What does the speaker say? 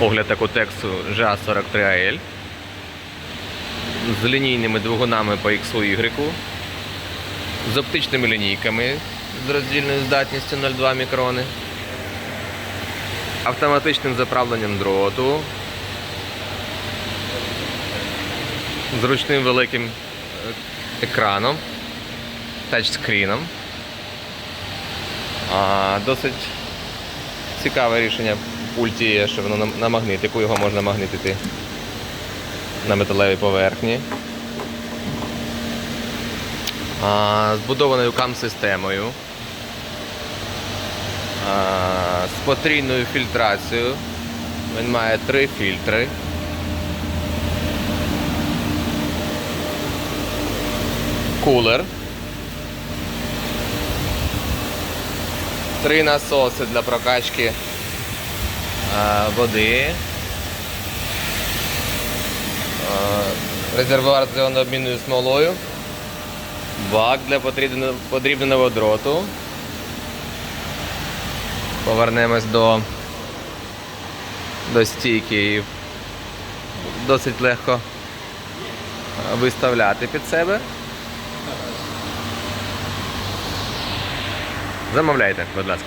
Огляд Акутексу GA43AL з лінійними двигунами по X Y, з оптичними лінійками з роздільною здатністю 0,2 мікрони, автоматичним заправленням дроту, зручним великим е, екраном, тачскріном. Досить цікаве рішення пульті є, що воно на, магнитику, його можна магнитити на металевій поверхні. Збудованою кам-системою. З потрійною фільтрацією. Він має три фільтри. Кулер. Три насоси для прокачки води. Е, резервуар з іонообмінною смолою. Бак для потрібного, дроту. Повернемось до, до стійки і досить легко е, виставляти під себе. Замовляйте, будь ласка.